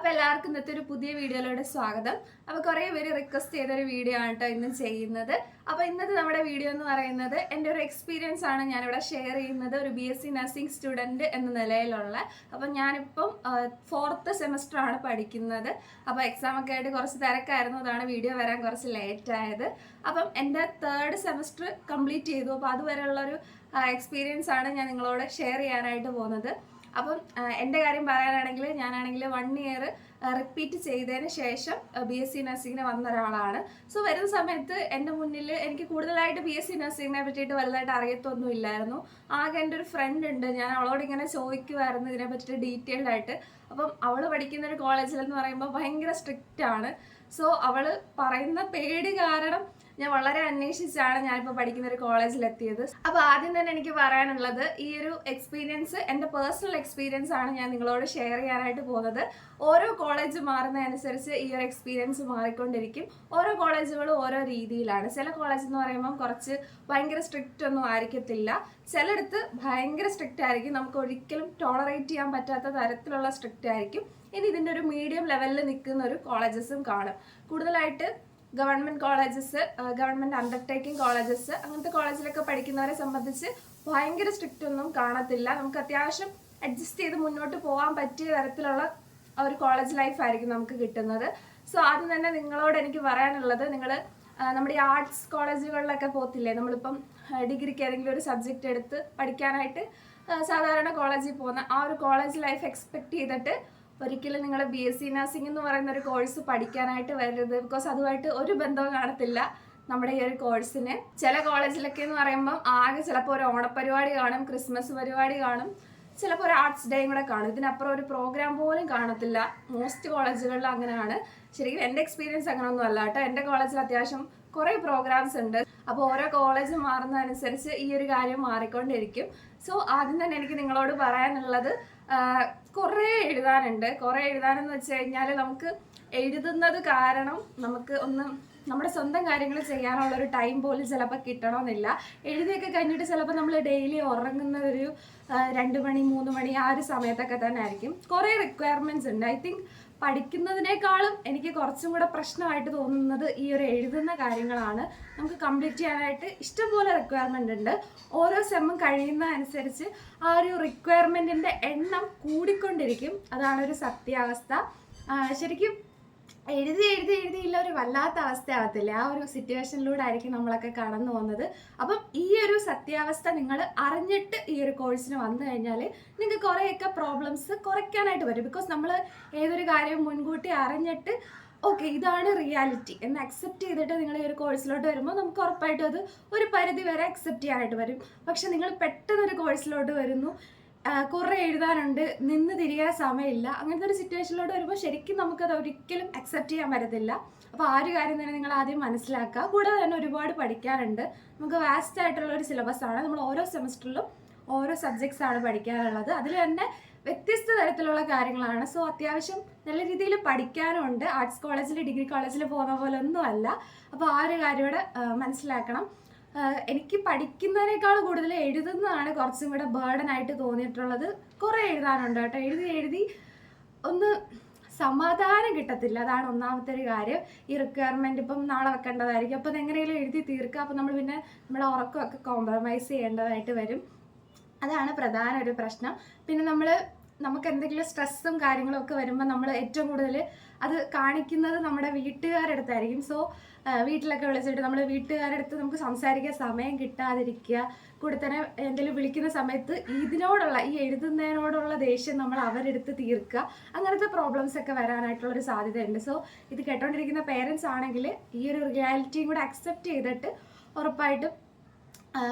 അപ്പോൾ എല്ലാവർക്കും ഇന്നത്തെ ഒരു പുതിയ വീഡിയോയിലൂടെ സ്വാഗതം. അപ്പോൾ കുറേ പേര് റിക്വസ്റ്റ് ചെയ്തൊരു വീഡിയോ ആണ് കേട്ടോ ഇന്ന് ചെയ്യുന്നത്. അപ്പോൾ ഇന്നത്തെ നമ്മുടെ വീഡിയോ എന്ന് പറയുന്നത് എന്റെ ഒരു എക്സ്പീരിയൻസ് ആണ് ഞാനിവിടെ ഷെയർ ചെയ്യുന്നത് ഒരു B S C nursing student എന്ന നിലയിലുള്ള. അപ്പൊ ഞാനിപ്പം ഫോർത്ത് സെമസ്റ്റർ ആണ് പഠിക്കുന്നത്. അപ്പോൾ എക്സാം ഒക്കെ ആയിട്ട് കുറച്ച് തിരക്കായിരുന്നു. അതാണ് വീഡിയോ വരാൻ കുറച്ച് ലേറ്റ് ആയത്. അപ്പം എന്റെ തേർഡ് സെമസ്റ്റർ കംപ്ലീറ്റ് ചെയ്തു. അപ്പോൾ അതുവരെയുള്ളൊരു എക്സ്പീരിയൻസ് ആണ് ഞാൻ നിങ്ങളോട് ഷെയർ ചെയ്യാനായിട്ട് പോകുന്നത്. അപ്പം എന്റെ കാര്യം പറയാനാണെങ്കിൽ ഞാനാണെങ്കിൽ വൺ ഇയർ റിപ്പീറ്റ് ചെയ്തതിന് ശേഷം ബി എസ് സി നഴ്സിങ്ങിന് വന്ന ഒരാളാണ്. സോ വരുന്ന സമയത്ത് എന്റെ മുന്നിൽ എനിക്ക് കൂടുതലായിട്ട് ബി എസ് സി നഴ്സിങ്ങിനെ പറ്റിയിട്ട് വലുതായിട്ട് അറിയത്തൊന്നും ഇല്ലായിരുന്നു. ആകെ എന്റെ ഒരു ഫ്രണ്ട് ഉണ്ട്. ഞാൻ അവളോട് ഇങ്ങനെ ചോദിക്കുമായിരുന്നു ഇതിനെ പറ്റിയിട്ട് ഡീറ്റെയിൽഡ് ആയിട്ട്. അപ്പം അവൾ പഠിക്കുന്ന ഒരു കോളേജിലെന്ന് പറയുമ്പോൾ ഭയങ്കര സ്ട്രിക്റ്റ് ആണ്. സോ അവൾ പറയുന്ന പേടി കാരണം ഞാൻ വളരെ അന്വേഷിച്ചാണ് ഞാനിപ്പോൾ പഠിക്കുന്ന ഒരു കോളേജിൽ എത്തിയത് അപ്പോൾ ആദ്യം തന്നെ എനിക്ക് പറയാനുള്ളത് ഈ ഒരു എക്സ്പീരിയൻസ് എന്റെ പേഴ്സണൽ എക്സ്പീരിയൻസ് ആണ് ഞാൻ നിങ്ങളോട് ഷെയർ ചെയ്യാനായിട്ട് പോകുന്നത്. ഓരോ കോളേജ് മാറുന്നതനുസരിച്ച് ഈ ഒരു എക്സ്പീരിയൻസ് മാറിക്കൊണ്ടിരിക്കും. ഓരോ കോളേജുകളും ഓരോ രീതിയിലാണ്. ചില കോളേജ് എന്ന് പറയുമ്പോൾ കുറച്ച് ഭയങ്കര സ്ട്രിക്റ്റ് ഒന്നും ആയിരിക്കത്തില്ല. ചിലയിടത്ത് ഭയങ്കര സ്ട്രിക്റ്റ് ആയിരിക്കും. നമുക്ക് ഒരിക്കലും ടോളറേറ്റ് ചെയ്യാൻ പറ്റാത്ത തരത്തിലുള്ള സ്ട്രിക്റ്റ് ആയിരിക്കും. ഇനി ഇതിന്റെ ഒരു മീഡിയം ലെവലിൽ നിൽക്കുന്ന ഒരു കോളേജസും കാണും. കൂടുതലായിട്ട് government colleges government undertaking colleges അങ്ങനത്തെ കോളേജിലൊക്കെ പഠിക്കുന്നവരെ സംബന്ധിച്ച് ഭയങ്കര സ്ട്രിക്റ്റ് ഒന്നും കാണത്തില്ല. നമുക്ക് അത്യാവശ്യം അഡ്ജസ്റ്റ് ചെയ്ത് മുന്നോട്ട് പോകാൻ പറ്റിയ തരത്തിലുള്ള ഒരു കോളേജ് ലൈഫ് ആയിരിക്കും നമുക്ക് കിട്ടുന്നത്. സോ ആദ്യം തന്നെ നിങ്ങളോട് എനിക്ക് പറയാനുള്ളത് നിങ്ങൾ നമ്മുടെ ഈ ആർട്സ് കോളേജുകളിലൊക്കെ പോകത്തില്ലേ? നമ്മളിപ്പം ഡിഗ്രിക്ക് ഏതെങ്കിലും ഒരു സബ്ജക്റ്റ് എടുത്ത് പഠിക്കാനായിട്ട് സാധാരണ കോളേജിൽ പോകുന്ന ആ ഒരു കോളേജ് ലൈഫ് എക്സ്പെക്ട് ചെയ്തിട്ട് ഒരിക്കലും നിങ്ങൾ ബി എസ് സി നഴ്സിംഗ് എന്ന് പറയുന്ന ഒരു കോഴ്സ് പഠിക്കാനായിട്ട് വരരുത്. ബിക്കോസ് അതുമായിട്ട് ഒരു ബന്ധവും കാണത്തില്ല നമ്മുടെ ഈ ഒരു കോഴ്സിന് ചില കോളേജിലൊക്കെ എന്ന് പറയുമ്പോൾ ആകെ ചിലപ്പോൾ ഒരു ഓണപ്പരിപാടി കാണും ക്രിസ്മസ് പരിപാടി കാണും. ചിലപ്പോൾ ഒരു ആർട്സ് ഡേയും കൂടെ കാണും. ഇതിനപ്പുറം ഒരു പ്രോഗ്രാം പോലും കാണത്തില്ല. മോസ്റ്റ് കോളേജുകളിൽ അങ്ങനെയാണ്. ശരിക്കും എന്റെ എക്സ്പീരിയൻസ് അങ്ങനെയൊന്നും അല്ല കേട്ടോ. എന്റെ കോളേജിൽ അത്യാവശ്യം കുറേ പ്രോഗ്രാംസ് ഉണ്ട്. അപ്പോൾ ഓരോ കോളേജ് മാറുന്നതനുസരിച്ച് ഈ ഒരു കാര്യം മാറിക്കൊണ്ടിരിക്കും. സോ ആദ്യം തന്നെ എനിക്ക് നിങ്ങളോട് പറയാനുള്ളത് കുറേ എഴുതാനുണ്ട്. കുറേ എഴുതാനെന്ന് വെച്ച് കഴിഞ്ഞാൽ നമുക്ക് എഴുതുന്നത് കാരണം നമുക്ക് ഒന്ന് നമ്മുടെ സ്വന്തം കാര്യങ്ങൾ ചെയ്യാനുള്ള ഒരു ടൈം പോലും ചിലപ്പോൾ കിട്ടണമെന്നില്ല എഴുതിയൊക്കെ കഴിഞ്ഞിട്ട് ചിലപ്പോൾ നമ്മൾ ഡെയിലി ഉറങ്ങുന്ന ഒരു രണ്ട് മണി മൂന്ന് മണി ആ ഒരു സമയത്തൊക്കെ തന്നെ ആയിരിക്കും. കുറേ റിക്വയർമെന്റ്സ് ഉണ്ട്. ഐ തിങ്ക് പഠിക്കുന്നതിനേക്കാളും എനിക്ക് കുറച്ചും കൂടെ പ്രശ്നമായിട്ട് തോന്നുന്നത് ഈ ഒരു എഴുതുന്ന കാര്യങ്ങളാണ്. നമുക്ക് കംപ്ലീറ്റ് ചെയ്യാനായിട്ട് ഇഷ്ടംപോലെ റിക്വയർമെന്റ് ഉണ്ട്. ഓരോ സെമ്മും കഴിയുന്ന അനുസരിച്ച് ആ ഒരു റിക്വയർമെന്റിന്റെ എണ്ണം കൂടിക്കൊണ്ടിരിക്കും. അതാണ് ഒരു സത്യാവസ്ഥ. ശരിക്കും എഴുതി എഴുതി എഴുതിയില്ല ഒരു വല്ലാത്ത അവസ്ഥയാവത്തില്ലേ? ആ ഒരു സിറ്റുവേഷനിലൂടെ ആയിരിക്കും നമ്മളൊക്കെ കടന്നു പോകുന്നത്. അപ്പം ഈ ഒരു സത്യാവസ്ഥ നിങ്ങൾ അറിഞ്ഞിട്ട് ഈ ഒരു കോഴ്സിന് വന്നു കഴിഞ്ഞാൽ നിങ്ങൾക്ക് കുറേയൊക്കെ പ്രോബ്ലംസ് കുറയ്ക്കാനായിട്ട് വരും. ബിക്കോസ് നമ്മൾ ഏതൊരു കാര്യവും മുൻകൂട്ടി അറിഞ്ഞിട്ട് ഓക്കെ ഇതാണ് റിയാലിറ്റി എന്ന് അക്സെപ്റ്റ് ചെയ്തിട്ട് നിങ്ങൾ ഈ ഒരു കോഴ്സിലോട്ട് വരുമ്പോൾ നമുക്ക് ഉറപ്പായിട്ടും അത് ഒരു പരിധി വരെ അക്സെപ്റ്റ് ചെയ്യാനായിട്ട് വരും. പക്ഷെ നിങ്ങൾ പെട്ടെന്നൊരു കോഴ്സിലോട്ട് വരുന്നു. കുറേ എഴുതാനുണ്ട്. നിന്ന് തിരിയാൻ സമയമില്ല. അങ്ങനത്തെ ഒരു സിറ്റുവേഷനിലോട്ട് വരുമ്പോൾ ശരിക്കും നമുക്കത് ഒരിക്കലും അക്സെപ്റ്റ് ചെയ്യാൻ പറ്റത്തില്ല. അപ്പോൾ ആ ഒരു കാര്യം തന്നെ നിങ്ങൾ ആദ്യം മനസ്സിലാക്കുക. കൂടാതെ തന്നെ ഒരുപാട് പഠിക്കാനുണ്ട്. നമുക്ക് വാസ്റ്റ് ആയിട്ടുള്ള ഒരു സിലബസ് ആണ്. നമ്മൾ ഓരോ സെമസ്റ്ററിലും ഓരോ സബ്ജക്ട്സ് ആണ് പഠിക്കാനുള്ളത്. അതിൽ തന്നെ വ്യത്യസ്ത തരത്തിലുള്ള കാര്യങ്ങളാണ്. സോ അത്യാവശ്യം നല്ല രീതിയിൽ പഠിക്കാനുണ്ട് ആർട്സ് കോളേജിൽ ഡിഗ്രി കോളേജിൽ പോകുന്ന പോലെ ഒന്നുമല്ല. അപ്പോൾ ആ ഒരു കാര്യം ഇവിടെ മനസ്സിലാക്കണം. എനിക്ക് പഠിക്കുന്നതിനേക്കാൾ കൂടുതൽ എഴുതുന്നതാണ് കുറച്ചും കൂടെ ബേർഡൻ ആയിട്ട് തോന്നിയിട്ടുള്ളത്. കുറേ എഴുതാനുണ്ട് കേട്ടോ. എഴുതി എഴുതി ഒന്ന് സമാധാനം കിട്ടത്തില്ല. അതാണ് ഒന്നാമത്തെ ഒരു കാര്യം. ഈ റിക്വയർമെന്റ് ഇപ്പം നാളെ വെക്കേണ്ടതായിരിക്കും. അപ്പോൾ അതെങ്ങനെയെങ്കിലും എഴുതി തീർക്കുക അപ്പോൾ നമ്മൾ പിന്നെ നമ്മുടെ ഉറക്കമൊക്കെ കോംപ്രമൈസ് ചെയ്യേണ്ടതായിട്ട് വരും. അതാണ് പ്രധാന ഒരു പ്രശ്നം. പിന്നെ നമ്മൾ നമുക്ക് എന്തെങ്കിലും സ്ട്രെസ്സും കാര്യങ്ങളും ഒക്കെ വരുമ്പോൾ നമ്മൾ ഏറ്റവും കൂടുതൽ അത് കാണിക്കുന്നത് നമ്മുടെ വീട്ടുകാരുടെ അടുത്തായിരിക്കും സോ വീട്ടിലൊക്കെ വിളിച്ചിട്ട് നമ്മൾ വീട്ടുകാരുടെ അടുത്ത് നമുക്ക് സംസാരിക്കാൻ സമയം കിട്ടാതിരിക്കുക. കൂടെ തന്നെ എന്തെങ്കിലും വിളിക്കുന്ന സമയത്ത് ഇതിനോടുള്ള ഈ എഴുതുന്നതിനോടുള്ള ദേഷ്യം നമ്മൾ അവരെടുത്ത് തീർക്കുക. അങ്ങനത്തെ പ്രോബ്ലംസ് ഒക്കെ വരാനായിട്ടുള്ള ഒരു സാധ്യതയുണ്ട്. സോ ഇത് കേട്ടോണ്ടിരിക്കുന്ന പേരൻസ് ആണെങ്കിൽ ഈ ഒരു റിയാലിറ്റിയും കൂടെ അക്സെപ്റ്റ് ചെയ്തിട്ട് ഉറപ്പായിട്ടും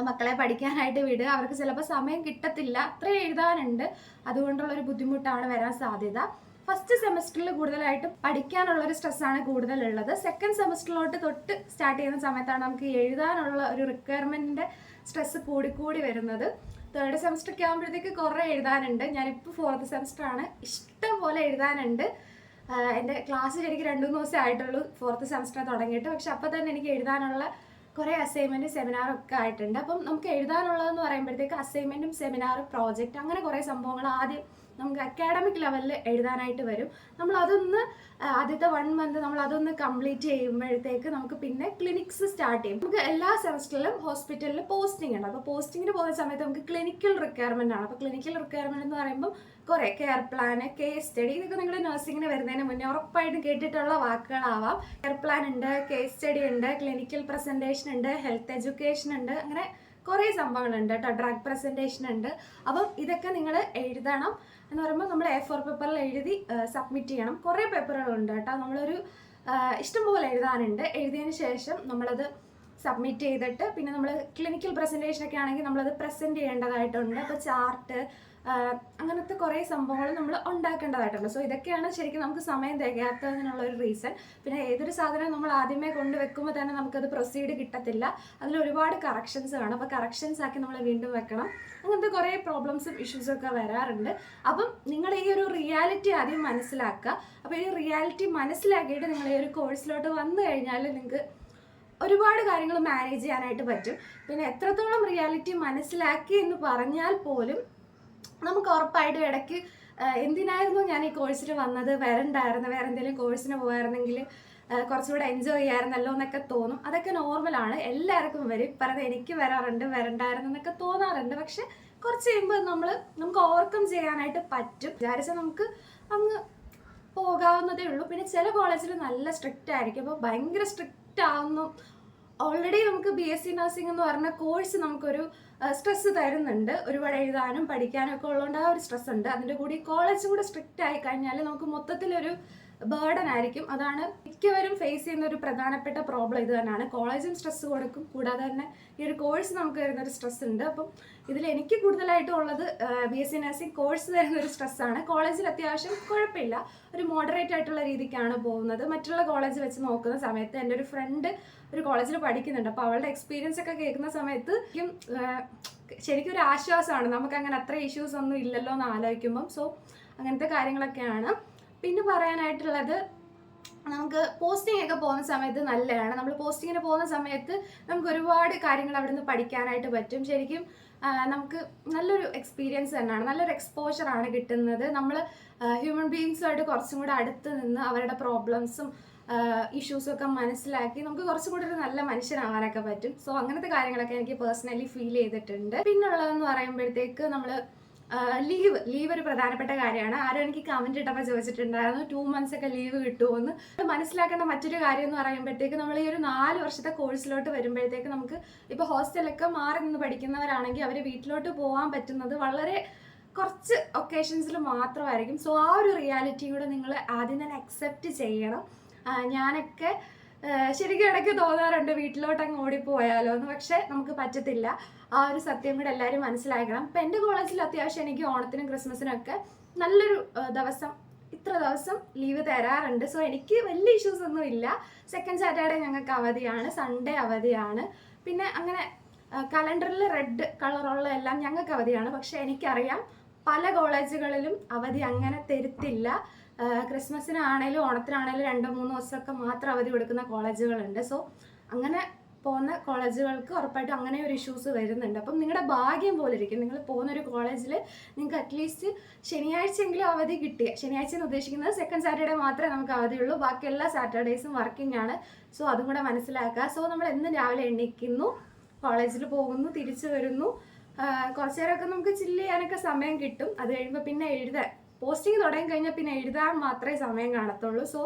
മക്കളെ പഠിക്കാനായിട്ട് വിടുക. അവർക്ക് ചിലപ്പോൾ സമയം കിട്ടത്തില്ല. അത്രയും എഴുതാനുണ്ട്. അതുകൊണ്ടുള്ളൊരു ബുദ്ധിമുട്ടാണ് വരാൻ സാധ്യത. ഫസ്റ്റ് സെമസ്റ്ററിൽ കൂടുതലായിട്ട് പഠിക്കാനുള്ള ഒരു സ്ട്രെസ്സാണ് കൂടുതലുള്ളത്. സെക്കൻഡ് സെമസ്റ്ററിലോട്ട് തൊട്ട് സ്റ്റാർട്ട് ചെയ്യുന്ന സമയത്താണ് നമുക്ക് എഴുതാനുള്ള ഒരു റിക്വയർമെന്റിന്റെ സ്ട്രെസ്സ് കൂടിക്കൂടി വരുന്നത്. തേർഡ് സെമസ്റ്റർ ഒക്കെ ആകുമ്പോഴത്തേക്ക് കുറേ എഴുതാനുണ്ട്. ഞാനിപ്പോൾ ഫോർത്ത് സെമസ്റ്റർ ആണ് ഇഷ്ടം പോലെ എഴുതാനുണ്ട്. എന്റെ ക്ലാസ് ശരിക്കും രണ്ട് മൂന്ന് ദിവസമേ ആയിട്ടുള്ളൂ ഫോർത്ത് സെമസ്റ്റർ തുടങ്ങിയിട്ട്. പക്ഷെ അപ്പോൾ തന്നെ എനിക്ക് എഴുതാനുള്ള കുറേ അസൈൻമെന്റ് സെമിനാറും ഒക്കെ ആയിട്ടുണ്ട്. അപ്പം നമുക്ക് എഴുതാനുള്ളതെന്ന് പറയുമ്പോഴത്തേക്ക് അസൈൻമെന്റും സെമിനാറും പ്രോജക്റ്റ് അങ്ങനെ കുറേ സംഭവങ്ങൾ ആദ്യം നമുക്ക് അക്കാഡമിക് ലെവലിൽ എഴുതാനായിട്ട് വരും. നമ്മൾ അതൊന്ന് ആദ്യത്തെ വൺ മന്ത് നമ്മൾ അതൊന്ന് കംപ്ലീറ്റ് ചെയ്യുമ്പോഴത്തേക്ക് നമുക്ക് പിന്നെ ക്ലിനിക്സ് സ്റ്റാർട്ട് ചെയ്യും. നമുക്ക് എല്ലാ സെമസ്റ്ററിലും ഹോസ്പിറ്റലിൽ പോസ്റ്റിംഗ് ഉണ്ട്. അപ്പോൾ പോസ്റ്റിങ്ങിന് പോകുന്ന സമയത്ത് നമുക്ക് ക്ലിനിക്കൽ റിക്വയർമെന്റ് ആണ്. അപ്പോൾ ക്ലിനിക്കൽ റിക്വയർമെന്റ് എന്ന് പറയുമ്പോൾ കുറേ കെയർ പ്ലാൻ കേസ് സ്റ്റഡി ഇതൊക്കെ നിങ്ങൾ നഴ്സിംഗിന് വരുന്നതിന് മുന്നേ ഉറപ്പായിട്ടും കേട്ടിട്ടുള്ള വാക്കുകളാവാം. കെയർ പ്ലാൻ ഉണ്ട് കേസ് സ്റ്റഡി ഉണ്ട് ക്ലിനിക്കൽ പ്രസന്റേഷൻ ഉണ്ട് ഹെൽത്ത് എഡ്യൂക്കേഷൻ ഉണ്ട് അങ്ങനെ കുറേ സംഭവങ്ങളുണ്ട് കേട്ടോ. ഡ്രഗ് പ്രസന്റേഷൻ ഉണ്ട്. അപ്പം ഇതൊക്കെ നിങ്ങൾ എഴുതണം എന്ന് പറയുമ്പോൾ നമ്മൾ എ ഫോർ പേപ്പറിൽ എഴുതി സബ്മിറ്റ് ചെയ്യണം. കുറേ പേപ്പറുകളുണ്ട് കേട്ടോ. നമ്മളൊരു ഇഷ്ടംപോലെ എഴുതാനുണ്ട്. എഴുതിയതിന് ശേഷം നമ്മളത് സബ്മിറ്റ് ചെയ്തിട്ട് പിന്നെ നമ്മൾ ക്ലിനിക്കൽ പ്രസന്റേഷൻ ഒക്കെ ആണെങ്കിൽ നമ്മളത് പ്രസന്റ് ചെയ്യേണ്ടതായിട്ടുണ്ട്. അപ്പോൾ ചാർട്ട് അങ്ങനത്തെ കുറേ സംഭവങ്ങൾ നമ്മൾ ഉണ്ടാക്കേണ്ടതായിട്ടുണ്ട് സോ ഇതൊക്കെയാണ് ശരിക്കും നമുക്ക് സമയം തികയാത്തതിനുള്ള ഒരു റീസൺ പിന്നെ ഏതൊരു സാധനം നമ്മൾ ആദ്യമേ കൊണ്ടുവെക്കുമ്പോൾ തന്നെ നമുക്കത് പ്രൊസീഡ് കിട്ടത്തില്ല. അതിൽ ഒരുപാട് കറക്ഷൻസ് കാണും അപ്പോൾ കറക്ഷൻസ് ആക്കി നമ്മൾ വീണ്ടും വെക്കണം. അങ്ങനത്തെ കുറേ പ്രോബ്ലംസും ഇഷ്യൂസും ഒക്കെ വരാറുണ്ട്. അപ്പം നിങ്ങൾ ഈ ഒരു റിയാലിറ്റി ആദ്യം മനസ്സിലാക്കുക. അപ്പോൾ ഈ റിയാലിറ്റി മനസ്സിലാക്കിയിട്ട് നിങ്ങൾ ഈ ഒരു കോഴ്സിലോട്ട് വന്നു കഴിഞ്ഞാൽ നിങ്ങൾക്ക് ഒരുപാട് കാര്യങ്ങൾ മാനേജ് ചെയ്യാനായിട്ട് പറ്റും. പിന്നെ എത്രത്തോളം റിയാലിറ്റി മനസ്സിലാക്കി എന്ന് പറഞ്ഞാൽ പോലും നമുക്ക് ഉറപ്പായിട്ടും ഇടയ്ക്ക് എന്തിനായിരുന്നു ഞാൻ ഈ കോഴ്സിൽ വന്നത്? വരണ്ടായിരുന്നു. വേറെ എന്തെങ്കിലും കോഴ്സിന് പോയായിരുന്നെങ്കിൽ കുറച്ചുകൂടെ എൻജോയ് ചെയ്യാമായിരുന്നല്ലോ എന്നൊക്കെ തോന്നും. അതൊക്കെ നോർമലാണ് എല്ലാവർക്കും വരും. പറഞ്ഞത് എനിക്ക് വരാറുണ്ട് വരണ്ടായിരുന്നു എന്നൊക്കെ തോന്നാറുണ്ട്. പക്ഷെ കുറച്ച് കഴിയുമ്പോൾ നമ്മൾ നമുക്ക് ഓവർകം ചെയ്യാനായിട്ട് പറ്റും. വിചാരിച്ചാൽ നമുക്ക് അങ്ങ് പോകാവുന്നതേ ഉള്ളൂ. പിന്നെ ചില കോളേജിൽ നല്ല സ്ട്രിക്റ്റ് ആയിരിക്കും. അപ്പോൾ ഭയങ്കര സ്ട്രിക്റ്റ് ആവുന്നു. ഓൾറെഡി നമുക്ക് ബി എസ് സി നഴ്സിംഗ് എന്ന് പറഞ്ഞ കോഴ്സ് നമുക്കൊരു സ്ട്രെസ് തരുന്നുണ്ട്. ഒരുപാട് എഴുതാനും പഠിക്കാനൊക്കെ ഉള്ളതുകൊണ്ട് ആ ഒരു സ്ട്രെസ് ഉണ്ട്. അതിന്റെ കൂടി കോളേജും കൂടെ സ്ട്രിക്റ്റ് ആയി കഴിഞ്ഞാൽ നമുക്ക് മൊത്തത്തിലൊരു ബേർഡൻ ആയിരിക്കും. അതാണ് മിക്കവരും ഫേസ് ചെയ്യുന്ന ഒരു പ്രധാനപ്പെട്ട പ്രോബ്ലം ഇത് തന്നെയാണ്. കോളേജും സ്ട്രെസ് കൊടുക്കും. കൂടാതെ തന്നെ ഈ ഒരു കോഴ്സ് നമുക്ക് തരുന്ന ഒരു സ്ട്രെസ് ഉണ്ട്. അപ്പം ഇതിൽ എനിക്ക് കൂടുതലായിട്ടും ഉള്ളത് B S C nursing course തരുന്ന ഒരു സ്ട്രെസ്സാണ് കോളേജിൽ അത്യാവശ്യം കുഴപ്പമില്ല. ഒരു മോഡറേറ്റ് ആയിട്ടുള്ള രീതിക്കാണ് പോകുന്നത്. മറ്റുള്ള കോളേജ് വെച്ച് നോക്കുന്ന സമയത്ത് എന്റെ ഒരു ഫ്രണ്ട് ഒരു കോളേജിൽ പഠിക്കുന്നുണ്ട്. അപ്പോൾ അവളുടെ എക്സ്പീരിയൻസ് ഒക്കെ കേൾക്കുന്ന സമയത്ത് ശരിക്കും, ഒരു ആശ്വാസമാണ്. നമുക്ക് അങ്ങനെ അത്ര ഇഷ്യൂസ് ഒന്നും ഇല്ലല്ലോ എന്ന് ആലോചിക്കുമ്പം. സോ അങ്ങനത്തെ കാര്യങ്ങളൊക്കെയാണ്. പിന്നെ പറയാനായിട്ടുള്ളത് നമുക്ക് പോസ്റ്റിംഗ് ഒക്കെ പോകുന്ന സമയത്ത് നല്ലതാണ്. നമ്മൾ പോസ്റ്റിങ്ങിന് പോകുന്ന സമയത്ത് നമുക്ക് ഒരുപാട് കാര്യങ്ങൾ അവിടെ നിന്ന് പഠിക്കാനായിട്ട് പറ്റും. ശരിക്കും നമുക്ക് നല്ലൊരു എക്സ്പീരിയൻസ് തന്നെയാണ്. നല്ലൊരു എക്സ്പോഷറാണ് കിട്ടുന്നത്. നമ്മൾ ഹ്യൂമൻ ബീങ്സുമായിട്ട് കുറച്ചും കൂടെ അടുത്ത് നിന്ന് അവരുടെ പ്രോബ്ലംസും ഇഷ്യൂസും ഒക്കെ മനസ്സിലാക്കി നമുക്ക് കുറച്ചും കൂടി ഒരു നല്ല മനുഷ്യനാവാനൊക്കെ പറ്റും. സോ അങ്ങനത്തെ കാര്യങ്ങളൊക്കെ എനിക്ക് പേഴ്സണലി ഫീൽ ചെയ്തിട്ടുണ്ട്. പിന്നുള്ളതെന്ന് പറയുമ്പോഴത്തേക്ക് നമ്മൾ ലീവ് ലീവ് ഒരു പ്രധാനപ്പെട്ട കാര്യമാണ്. ആരും എനിക്ക് കമന്റ് ഇട്ടപ്പോൾ ചോദിച്ചിട്ടുണ്ടായിരുന്നു ടു മന്ത്സ് ഒക്കെ ലീവ് കിട്ടുമെന്ന് അത് മനസ്സിലാക്കേണ്ട മറ്റൊരു കാര്യം എന്ന് പറയുമ്പോഴത്തേക്ക് നമ്മൾ ഈ ഒരു നാല് വർഷത്തെ കോഴ്സിലോട്ട് വരുമ്പോഴത്തേക്ക് നമുക്ക് ഇപ്പോൾ ഹോസ്റ്റലൊക്കെ മാറി നിന്ന് പഠിക്കുന്നവരാണെങ്കിൽ അവർ വീട്ടിലോട്ട് പോകാൻ പറ്റുന്നത് വളരെ കുറച്ച് ഒക്കേഷൻസിൽ മാത്രമായിരിക്കും. സോ ആ ഒരു റിയാലിറ്റി കൂടെ നിങ്ങൾ ആദ്യം തന്നെ അക്സെപ്റ്റ് ചെയ്യണം. ഞാനൊക്കെ ശരിക്കും ഇടയ്ക്ക് തോന്നാറുണ്ട് വീട്ടിലോട്ട് അങ്ങ് ഓടിപ്പോയാലോ എന്ന് പക്ഷെ നമുക്ക് പറ്റത്തില്ല. ആ ഒരു സത്യം കൂടെ എല്ലാവരും മനസ്സിലാക്കണം. ഇപ്പം എന്റെ കോളേജിൽ അത്യാവശ്യം എനിക്ക് ഓണത്തിനും ക്രിസ്മസിനും ഒക്കെ നല്ലൊരു ദിവസം ഇത്ര ദിവസം ലീവ് തരാറുണ്ട്. സോ എനിക്ക് വലിയ ഇഷ്യൂസ് ഒന്നും ഇല്ല. സെക്കൻഡ് സാറ്റർഡേ ഞങ്ങൾക്ക് അവധിയാണ് സൺഡേ അവധിയാണ്. പിന്നെ അങ്ങനെ കലണ്ടറിൽ റെഡ് കളറുള്ള എല്ലാം ഞങ്ങൾക്ക് അവധിയാണ്. പക്ഷേ എനിക്കറിയാം പല കോളേജുകളിലും അവധി അങ്ങനെ തരുത്തില്ല. ക്രിസ്മസിനാണേലും ഓണത്തിനാണേലും രണ്ടോ മൂന്നോ ദിവസമൊക്കെ മാത്രം അവധി കൊടുക്കുന്ന കോളേജുകളുണ്ട്. സോ അങ്ങനെ പോകുന്ന കോളേജുകൾക്ക് ഉറപ്പായിട്ടും അങ്ങനെ ഒരു ഇഷ്യൂസ് വരുന്നുണ്ട്. അപ്പം നിങ്ങളുടെ ഭാഗ്യം പോലെ ഇരിക്കും. നിങ്ങൾ പോകുന്ന ഒരു കോളേജിൽ നിങ്ങൾക്ക് അറ്റ്ലീസ്റ്റ് ശനിയാഴ്ചയെങ്കിലും അവധി കിട്ടിയ ശനിയാഴ്ച എന്ന് ഉദ്ദേശിക്കുന്നത് സെക്കൻഡ് സാറ്റർഡേ മാത്രമേ നമുക്ക് അവധിയുള്ളൂ. ബാക്കി എല്ലാ സാറ്റർഡേസും വർക്കിംഗ് ആണ്. സോ അതും കൂടെ മനസ്സിലാക്കുക. സോ നമ്മൾ എന്നും രാവിലെ എണ്ണിക്കുന്നു കോളേജിൽ പോകുന്നു തിരിച്ചു വരുന്നു. കുറച്ചു നേരമൊക്കെ നമുക്ക് ചില്ല് ചെയ്യാനൊക്കെ സമയം കിട്ടും. അത് കഴിയുമ്പോൾ പിന്നെ എഴുതാൻ പോസ്റ്റിംഗ് തുടങ്ങി കഴിഞ്ഞാൽ പിന്നെ എഴുതാൻ മാത്രമേ സമയം കാണത്തുള്ളൂ. സോ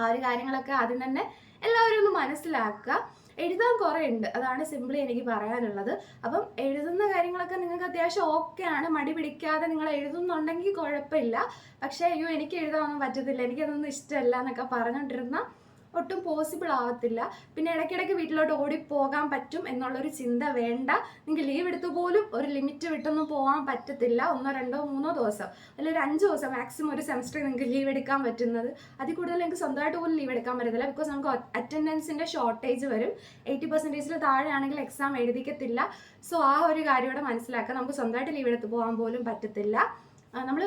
ആ ഒരു കാര്യങ്ങളൊക്കെ ആദ്യം തന്നെ എല്ലാവരും ഒന്ന് മനസ്സിലാക്കുക. എഴുതാൻ കുറേ ഉണ്ട്. അതാണ് സിമ്പിളി എനിക്ക് പറയാനുള്ളത്. അപ്പം എഴുതുന്ന കാര്യങ്ങളൊക്കെ നിങ്ങൾക്ക് അത്യാവശ്യം ഓക്കെ ആണ്. മടി പിടിക്കാതെ നിങ്ങൾ എഴുതുന്നുണ്ടെങ്കിൽ കുഴപ്പമില്ല. പക്ഷേ അയ്യോ എനിക്ക് എഴുതാനൊന്നും പറ്റത്തില്ല. എനിക്കതൊന്നും ഇഷ്ടമല്ല എന്നൊക്കെ പറഞ്ഞുകൊണ്ടിരുന്ന ഒട്ടും പോസിബിൾ ആവത്തില്ല. പിന്നെ ഇടയ്ക്കിടയ്ക്ക് വീട്ടിലോട്ട് ഓടിപ്പോകാൻ പറ്റും എന്നുള്ളൊരു ചിന്ത വേണ്ട. നിങ്ങൾക്ക് ലീവ് എടുത്തു പോലും ഒരു ലിമിറ്റ് വിട്ടൊന്നും പോകാൻ പറ്റത്തില്ല. ഒന്നോ രണ്ടോ മൂന്നോ ദിവസം. അല്ലെങ്കിൽ ഒരു അഞ്ച് ദിവസം മാക്സിമം ഒരു സെമസ്റ്റർ നിങ്ങൾക്ക് ലീവ് എടുക്കാൻ പറ്റുന്നത്. അതിൽ കൂടുതൽ നിങ്ങൾക്ക് സ്വന്തമായിട്ട് പോലും ലീവ് എടുക്കാൻ പറ്റത്തില്ല. ബിക്കോസ് നമുക്ക് അറ്റൻഡൻസിന്റെ ഷോർട്ടേജ് വരും. എയ്റ്റി പെർസെന്റേജിൽ താഴെയാണെങ്കിൽ എക്സാം എഴുതിക്കത്തില്ല. സോ ആ ഒരു കാര്യം ഇവിടെ മനസ്സിലാക്കുക നമുക്ക് സ്വന്തമായിട്ട് ലീവ് എടുത്ത് പോകാൻ പോലും പറ്റത്തില്ല. നമ്മൾ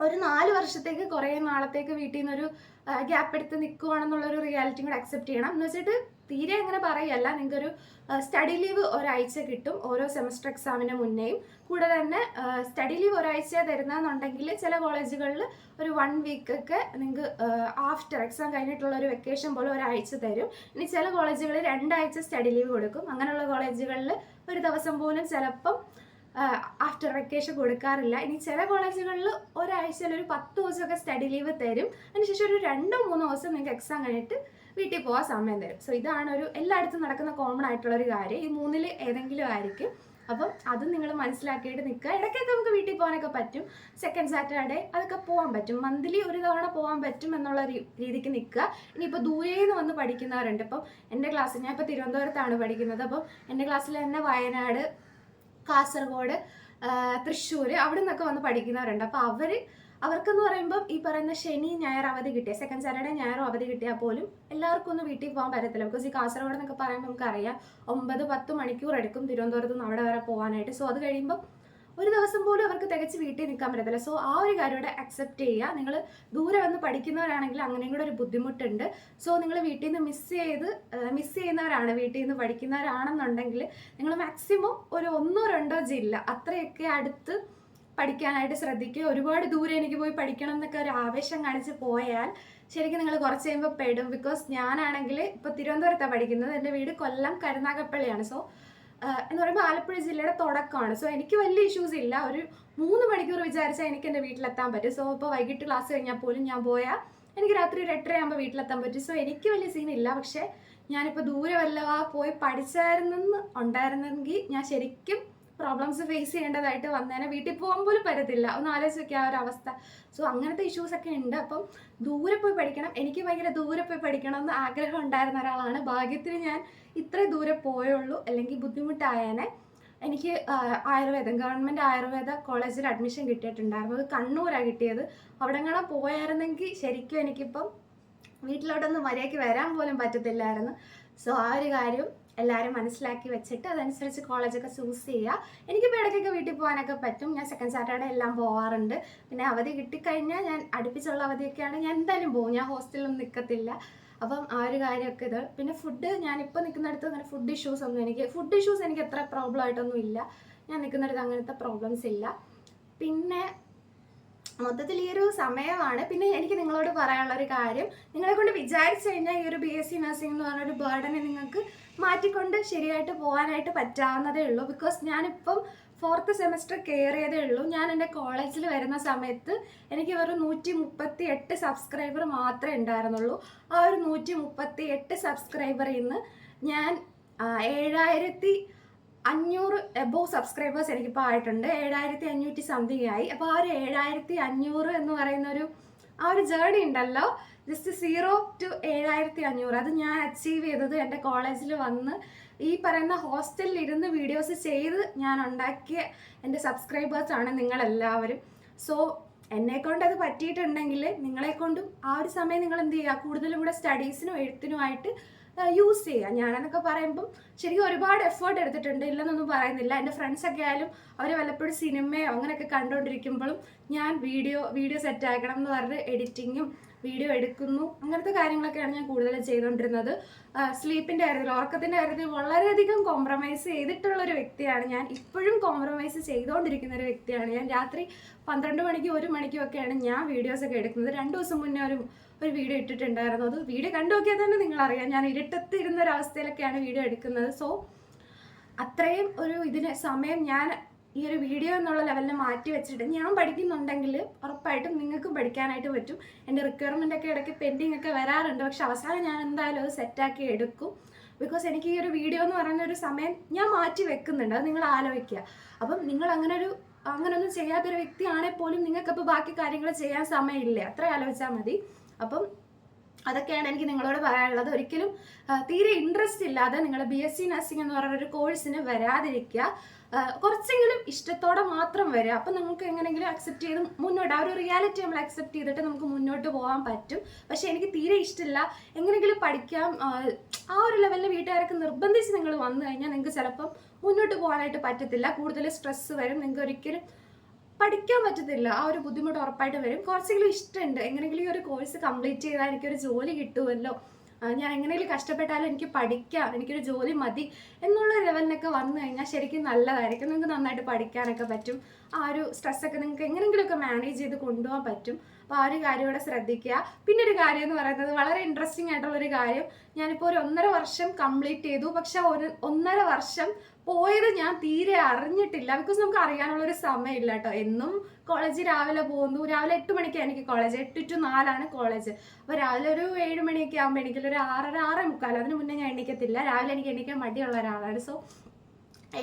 ഒരു നാല് വർഷത്തേക്ക് കുറേ നാളത്തേക്ക് വീട്ടിൽ നിന്നൊരു ഗ്യാപ്പ് എടുത്ത് നിൽക്കുവാണെന്നുള്ളൊരു റിയാലിറ്റി കൂടെ അക്സെപ്റ്റ് ചെയ്യണം. എന്ന് വെച്ചിട്ട് തീരെ അങ്ങനെ പറയല്ല. നിങ്ങൾക്കൊരു സ്റ്റഡി ലീവ് ഒരാഴ്ച കിട്ടും ഓരോ സെമസ്റ്റർ എക്സാമിന് മുന്നേയും. കൂടെ തന്നെ സ്റ്റഡി ലീവ് ഒരാഴ്ച തരുന്നതെന്നുണ്ടെങ്കിൽ ചില കോളേജുകളിൽ ഒരു വൺ വീക്ക് ഒക്കെ നിങ്ങൾക്ക് ആഫ്റ്റർ എക്സാം കഴിഞ്ഞിട്ടുള്ള ഒരു വെക്കേഷൻ പോലെ ഒരാഴ്ച തരും. ഇനി ചില കോളേജുകളിൽ രണ്ടാഴ്ച സ്റ്റഡി ലീവ് കൊടുക്കും. അങ്ങനെയുള്ള കോളേജുകളിൽ ഒരു ദിവസം പോലും ചിലപ്പം ആഫ്റ്റർ വെക്കേഷൻ കൊടുക്കാറില്ല. ഇനി ചില കോളേജുകളിൽ ഒരാഴ്ചയിൽ ഒരു പത്ത് ദിവസമൊക്കെ സ്റ്റഡി ലീവ് തരും. അതിനുശേഷം ഒരു രണ്ടോ മൂന്നോ ദിവസം നിങ്ങൾക്ക് എക്സാം കഴിഞ്ഞിട്ട് വീട്ടിൽ പോകാൻ സമയം തരും. സോ ഇതാണ് ഒരു എല്ലായിടത്തും നടക്കുന്ന കോമൺ ആയിട്ടുള്ള ഒരു കാര്യം. ഈ മൂന്നിൽ ഏതെങ്കിലും ആയിരിക്കും. അപ്പം അതും നിങ്ങൾ മനസ്സിലാക്കിയിട്ട് നിൽക്കുക. ഇടയ്ക്കൊക്കെ നമുക്ക് വീട്ടിൽ പോകാനൊക്കെ പറ്റും. സെക്കൻഡ് സാറ്റർഡേ അതൊക്കെ പോകാൻ പറ്റും. മന്ത്ലി ഒരു തവണ പോകാൻ പറ്റും എന്നുള്ള രീതിക്ക് നിൽക്കുക. ഇനിയിപ്പോൾ ദൂരേന്ന് വന്ന് പഠിക്കുന്നവരുണ്ട്. ഇപ്പം എന്റെ ക്ലാസ്സിൽ ഞാൻ ഇപ്പോൾ തിരുവനന്തപുരത്താണ് പഠിക്കുന്നത്. അപ്പം എന്റെ ക്ലാസ്സിൽ തന്നെ വയനാട് കാസർഗോഡ് തൃശ്ശൂർ അവിടെ നിന്നൊക്കെ വന്ന് പഠിക്കുന്നവരുണ്ട്. അപ്പോൾ അവർ അവർക്കെന്ന് പറയുമ്പം ഈ പറയുന്ന ശനി ഞായർ അവധി കിട്ടിയ സെക്കൻഡ് സാറ്റർഡേ ഞായറും അവധി കിട്ടിയാൽ പോലും എല്ലാവർക്കും ഒന്നും വീട്ടിൽ പോകാൻ പറ്റത്തില്ല. ബിക്കോസ് ഈ കാസർഗോഡ് എന്നൊക്കെ പറയുമ്പോൾ നമുക്കറിയാം ഒമ്പത് പത്ത് മണിക്കൂർ എടുക്കും തിരുവനന്തപുരത്ത് നിന്ന് അവിടെ വരെ പോകാനായിട്ട്. സോ അത് കഴിയുമ്പോൾ ഒരു ദിവസം പോലും അവർക്ക് തികച്ച് വീട്ടിൽ നിൽക്കാൻ പറ്റത്തില്ല. സോ ആ ഒരു കാര്യം ഇവിടെ അക്സെപ്റ്റ് ചെയ്യുക. നിങ്ങൾ ദൂരെ വന്ന് പഠിക്കുന്നവരാണെങ്കിൽ അങ്ങനെയും കൂടെ ഒരു ബുദ്ധിമുട്ടുണ്ട്. സോ നിങ്ങൾ വീട്ടിൽ നിന്ന് മിസ് ചെയ്ത് മിസ് ചെയ്യുന്നവരാണ് വീട്ടിൽ നിന്ന് പഠിക്കുന്നവരാണെന്നുണ്ടെങ്കിൽ നിങ്ങൾ മാക്സിമം ഒരു ഒന്നോ രണ്ടോ ജില്ല അത്രയൊക്കെ അടുത്ത് പഠിക്കാനായിട്ട് ശ്രദ്ധിക്കുക. ഒരുപാട് ദൂരെ എനിക്ക് പോയി പഠിക്കണം എന്നൊക്കെ ഒരു ആവേശം കാണിച്ച് പോയാൽ ശരിക്കും നിങ്ങൾ കുറച്ച് കഴിയുമ്പോൾ പെടും. ബിക്കോസ് ഞാനാണെങ്കിൽ ഇപ്പോൾ തിരുവനന്തപുരത്താണ് പഠിക്കുന്നത്. എന്റെ വീട് കൊല്ലം കരുനാഗപ്പള്ളിയാണ്. സോ എന്ന് പറയുമ്പോൾ ആലപ്പുഴ ജില്ലയുടെ തുടക്കമാണ്. സോ എനിക്ക് വലിയ ഇഷ്യൂസ് ഇല്ല. ഒരു മൂന്ന് മണിക്കൂർ വിചാരിച്ചാൽ എനിക്ക് എന്റെ വീട്ടിലെത്താൻ പറ്റും. സോ ഇപ്പോൾ വൈകിട്ട് ക്ലാസ് കഴിഞ്ഞാൽ പോലും ഞാൻ പോയാൽ എനിക്ക് രാത്രി ഒരു എട്ടരയാകുമ്പോൾ വീട്ടിലെത്താൻ പറ്റും. സോ എനിക്ക് വലിയ സീനില്ല പക്ഷേ ഞാനിപ്പോൾ ദൂരെ വല്ലവാ പോയി പഠിച്ചായിരുന്നെന്ന് ഉണ്ടായിരുന്നെങ്കിൽ ഞാൻ ശരിക്കും പ്രോബ്ലംസ് ഫേസ് ചെയ്യേണ്ടതായിട്ട് വന്നേനെ. വീട്ടിൽ പോകാൻ പോലും പറ്റത്തില്ല. ഒന്ന് ആലോചിച്ച് വെക്കുക ആ ഒരു അവസ്ഥ. സോ അങ്ങനത്തെ ഇഷ്യൂസ് ഒക്കെ ഉണ്ട്. അപ്പം ദൂരെ പോയി പഠിക്കണം. എനിക്ക് ഭയങ്കര ദൂരെ പോയി പഠിക്കണം എന്ന് ആഗ്രഹം ഉണ്ടായിരുന്ന ഒരാളാണ്. ഭാഗ്യത്തിന് ഞാൻ ഇത്ര ദൂരെ പോയുള്ളൂ. അല്ലെങ്കിൽ ബുദ്ധിമുട്ടായേനെ. എനിക്ക് ആയുർവേദം ഗവൺമെന്റ് ആയുർവേദ കോളേജിൽ അഡ്മിഷൻ കിട്ടിയിട്ടുണ്ടായിരുന്നു. അത് കണ്ണൂരാണ് കിട്ടിയത്. അവിടെ അങ്ങനെ പോയായിരുന്നെങ്കിൽ ശരിക്കും എനിക്കിപ്പം വീട്ടിലോട്ടൊന്നും മര്യാദയ്ക്ക് വരാൻ പോലും പറ്റത്തില്ലായിരുന്നു. സോ ആ ഒരു കാര്യം എല്ലാവരും മനസ്സിലാക്കി വെച്ചിട്ട് അതനുസരിച്ച് കോളേജൊക്കെ ചൂസ് ചെയ്യുക. എനിക്കിപ്പോൾ ഇടയ്ക്കൊക്കെ വീട്ടിൽ പോകാനൊക്കെ പറ്റും. ഞാൻ സെക്കൻഡ് സാറ്റർഡേ എല്ലാം പോകാറുണ്ട് പിന്നെ അവധി കിട്ടിക്കഴിഞ്ഞാൽ ഞാൻ അടുപ്പിച്ചുള്ള അവധിയൊക്കെയാണ്. ഞാൻ എന്തായാലും പോകും. ഞാൻ ഹോസ്റ്റലിലൊന്നും നിൽക്കത്തില്ല അപ്പം ആ ഒരു കാര്യമൊക്കെ ഇത്. പിന്നെ ഫുഡ് ഞാനിപ്പോൾ നിൽക്കുന്നിടത്ത് അങ്ങനെ ഫുഡ് ഇഷ്യൂസ് ഒന്നും എനിക്ക് ഫുഡ് ഇഷ്യൂസ് എനിക്ക് എത്ര പ്രോബ്ലം ആയിട്ടൊന്നും ഇല്ല. ഞാൻ നിൽക്കുന്നിടത്ത് അങ്ങനത്തെ പ്രോബ്ലംസ് ഇല്ല. പിന്നെ മൊത്തത്തിൽ ഈ ഒരു സമയമാണ്. പിന്നെ എനിക്ക് നിങ്ങളോട് പറയാനുള്ള ഒരു കാര്യം. നിങ്ങളെ കൊണ്ട് വിചാരിച്ചു കഴിഞ്ഞാൽ ഈ ഒരു ബി എസ് സി നഴ്സിംഗ് എന്ന് പറഞ്ഞൊരു ബേർഡനെ നിങ്ങൾക്ക് മാറ്റിക്കൊണ്ട് ശരിയായിട്ട് പോകാനായിട്ട് പറ്റാവുന്നതേ ഉള്ളൂ. ബിക്കോസ് ഞാനിപ്പം ഫോർത്ത് സെമസ്റ്റർ കയറിയതേ ഉള്ളൂ. ഞാൻ എന്റെ കോളേജിൽ വരുന്ന സമയത്ത് എനിക്ക് വെറും നൂറ്റി മുപ്പത്തി എട്ട് സബ്സ്ക്രൈബർ മാത്രമേ ഉണ്ടായിരുന്നുള്ളൂ. ആ ഒരു നൂറ്റി മുപ്പത്തി എട്ട് സബ്സ്ക്രൈബറിൽ നിന്ന് ഞാൻ ഏഴായിരത്തി അഞ്ഞൂറ് എബോവ് സബ്സ്ക്രൈബേഴ്സ് എനിക്കിപ്പോൾ ആയിട്ടുണ്ട്. ഏഴായിരത്തി അഞ്ഞൂറ്റി സംതിങ് ആയി. അപ്പോൾ ആ ഒരു ഏഴായിരത്തി അഞ്ഞൂറ് എന്ന് പറയുന്ന ഒരു ആ ഒരു ജേർണി ഉണ്ടല്ലോ. ജസ്റ്റ് സീറോ ടു ഏഴായിരത്തി അഞ്ഞൂറ് അത് ഞാൻ അച്ചീവ് ചെയ്തത് എന്റെ കോളേജിൽ വന്ന് ഈ പറയുന്ന ഹോസ്റ്റലിൽ ഇരുന്ന് വീഡിയോസ് ചെയ്ത് ഞാൻ ഉണ്ടാക്കിയ എന്റെ സബ്സ്ക്രൈബേഴ്സാണ് നിങ്ങളെല്ലാവരും. സോ എന്നെക്കൊണ്ട് അത് പറ്റിയിട്ടുണ്ടെങ്കിൽ നിങ്ങളെക്കൊണ്ടും ആ ഒരു സമയം നിങ്ങൾ എന്ത് ചെയ്യുക? കൂടുതലും കൂടെ സ്റ്റഡീസിനും എഴുത്തിനുമായിട്ട് യൂസ് ചെയ്യുക ഞാനെന്നൊക്കെ പറയുമ്പം ശരിക്കും ഒരുപാട് എഫേർട്ട് എടുത്തിട്ടുണ്ട്. ഇല്ലെന്നൊന്നും പറയുന്നില്ല. എന്റെ ഫ്രണ്ട്സൊക്കെ ആയാലും അവർ വല്ലപ്പോഴും സിനിമയോ അങ്ങനെയൊക്കെ കണ്ടുകൊണ്ടിരിക്കുമ്പോഴും ഞാൻ വീഡിയോ വീഡിയോ സെറ്റ് ആക്കണം എന്ന് പറഞ്ഞ് എഡിറ്റിങ്ങും വീഡിയോ എടുക്കുന്നു. അങ്ങനത്തെ കാര്യങ്ങളൊക്കെയാണ് ഞാൻ കൂടുതൽ ചെയ്തുകൊണ്ടിരുന്നത്. സ്ലീപ്പിന്റെ കാര്യത്തിൽ ഉറക്കത്തിന്റെ കാര്യത്തിൽ വളരെയധികം കോംപ്രമൈസ് ചെയ്തിട്ടുള്ള ഒരു വ്യക്തിയാണ് ഞാൻ. ഇപ്പോഴും കോംപ്രമൈസ് ചെയ്തുകൊണ്ടിരിക്കുന്ന ഒരു വ്യക്തിയാണ് ഞാൻ. രാത്രി പന്ത്രണ്ട് മണിക്കും ഒരു മണിക്കും ഒക്കെയാണ് ഞാൻ വീഡിയോസൊക്കെ എടുക്കുന്നത്. രണ്ട് ദിവസം മുന്നേ ഒരു ഒരു വീഡിയോ ഇട്ടിട്ടുണ്ടായിരുന്നു. അത് വീഡിയോ കണ്ടു നോക്കിയാൽ തന്നെ നിങ്ങളറിയാം. ഞാൻ ഇരുട്ടത്തിരുന്ന ഒരു അവസ്ഥയിലൊക്കെയാണ് വീഡിയോ എടുക്കുന്നത്. സോ അത്രയും ഒരു ഇതിന് സമയം ഞാൻ ഈ ഒരു വീഡിയോ എന്നുള്ള ലെവലിൽ മാറ്റി വെച്ചിട്ട് ഞാൻ പഠിക്കുന്നുണ്ടെങ്കിൽ ഉറപ്പായിട്ടും നിങ്ങൾക്കും പഠിക്കാനായിട്ട് പറ്റും. എന്റെ റിക്വയർമെന്റ് ഒക്കെ ഇടയ്ക്ക് പെൻഡിങ് ഒക്കെ വരാറുണ്ട്. പക്ഷെ അവസാനം ഞാൻ എന്തായാലും അത് സെറ്റാക്കി എടുക്കും. ബിക്കോസ് എനിക്ക് ഈ ഒരു വീഡിയോ എന്ന് പറയുന്ന ഒരു സമയം ഞാൻ മാറ്റി വെക്കുന്നുണ്ട്. അത് നിങ്ങൾ ആലോചിക്കുക. അപ്പം നിങ്ങൾ അങ്ങനെ ഒരു അങ്ങനൊന്നും ചെയ്യാത്തൊരു വ്യക്തിയാണെങ്കിൽ പോലും നിങ്ങൾക്കപ്പോൾ ബാക്കി കാര്യങ്ങൾ ചെയ്യാൻ സമയമില്ല. അത്ര ആലോചിച്ചാൽ മതി. അപ്പം അതൊക്കെയാണ് എനിക്ക് നിങ്ങളോട് പറയാനുള്ളത്. ഒരിക്കലും തീരെ ഇൻട്രസ്റ്റ് ഇല്ലാതെ നിങ്ങൾ ബി എസ് സി നഴ്സിംഗ് എന്ന് പറയുന്ന ഒരു കോഴ്സിന് വരാതിരിക്കുക. കുറച്ചെങ്കിലും ഇഷ്ടത്തോടെ മാത്രം വരിക അപ്പം നമുക്ക് എങ്ങനെയെങ്കിലും അക്സെപ്റ്റ് ചെയ്ത് മുന്നോട്ട് ആ ഒരു റിയാലിറ്റി നമ്മൾ അക്സെപ്റ്റ് ചെയ്തിട്ട് നമുക്ക് മുന്നോട്ട് പോകാൻ പറ്റും. പക്ഷേ എനിക്ക് തീരെ ഇഷ്ടമില്ല എങ്ങനെയെങ്കിലും പഠിക്കാം. ആ, ഒരു ലെവലിൽ വീട്ടുകാരൊക്കെ നിർബന്ധിച്ച് നിങ്ങൾ വന്നു കഴിഞ്ഞാൽ നിങ്ങൾക്ക് ചിലപ്പം മുന്നോട്ട് പോകാനായിട്ട് പറ്റത്തില്ല. കൂടുതൽ സ്ട്രെസ്സ് വരും. നിങ്ങൾക്ക് ഒരിക്കലും പഠിക്കാൻ പറ്റത്തില്ല. ആ ഒരു ബുദ്ധിമുട്ട് ഉറപ്പായിട്ട് വരും. കുറച്ചെങ്കിലും ഇഷ്ടമുണ്ട്. എങ്ങനെയെങ്കിലും ഈ ഒരു കോഴ്സ് കംപ്ലീറ്റ് ചെയ്താൽ എനിക്കൊരു ജോലി കിട്ടുമല്ലോ. ഞാൻ എങ്ങനെയെങ്കിലും കഷ്ടപ്പെട്ടാലും എനിക്ക് പഠിക്കാം എനിക്കൊരു ജോലി മതി എന്നുള്ള ലെവലിനൊക്കെ വന്നു കഴിഞ്ഞാൽ ശരിക്കും നല്ലതായിരിക്കും. നിങ്ങൾക്ക് നന്നായിട്ട് പഠിക്കാനൊക്കെ പറ്റും. ആ ഒരു സ്ട്രെസ്സൊക്കെ നിങ്ങൾക്ക് എങ്ങനെയെങ്കിലുമൊക്കെ മാനേജ് ചെയ്ത് കൊണ്ടുപോകാൻ പറ്റും. അപ്പോൾ ആ ഒരു കാര്യം ഇവിടെ ശ്രദ്ധിക്കുക. പിന്നെ ഒരു കാര്യം എന്ന് പറയുന്നത് വളരെ ഇൻട്രസ്റ്റിംഗ് ആയിട്ടുള്ള ഒരു കാര്യം. ഞാനിപ്പോൾ ഒരു ഒന്നര വർഷം കംപ്ലീറ്റ് ചെയ്തു. പക്ഷെ ഒരു ഒന്നര വർഷം പോയത് ഞാൻ തീരെ അറിഞ്ഞിട്ടില്ല. ബിക്കോസ് നമുക്ക് അറിയാനുള്ള ഒരു സമയമില്ല കേട്ടോ. എന്നും കോളേജ് രാവിലെ പോകുന്നു. രാവിലെ എട്ട് മണിക്കാണ് എനിക്ക് കോളേജ് എട്ട് ടു നാലാണ് കോളേജ് അപ്പോൾ രാവിലെ ഒരു ഏഴ് മണിയൊക്കെ ആകുമ്പോൾ എനിക്കൊരു ഒരു ആറര ആറേ മുക്കാൽ അതിന് മുന്നേ ഞാൻ എണ്ണിക്കത്തില്ല രാവിലെ എനിക്ക് എണ്ണിക്കാൻ മടിയുള്ള ഒരാളാണ്. സോ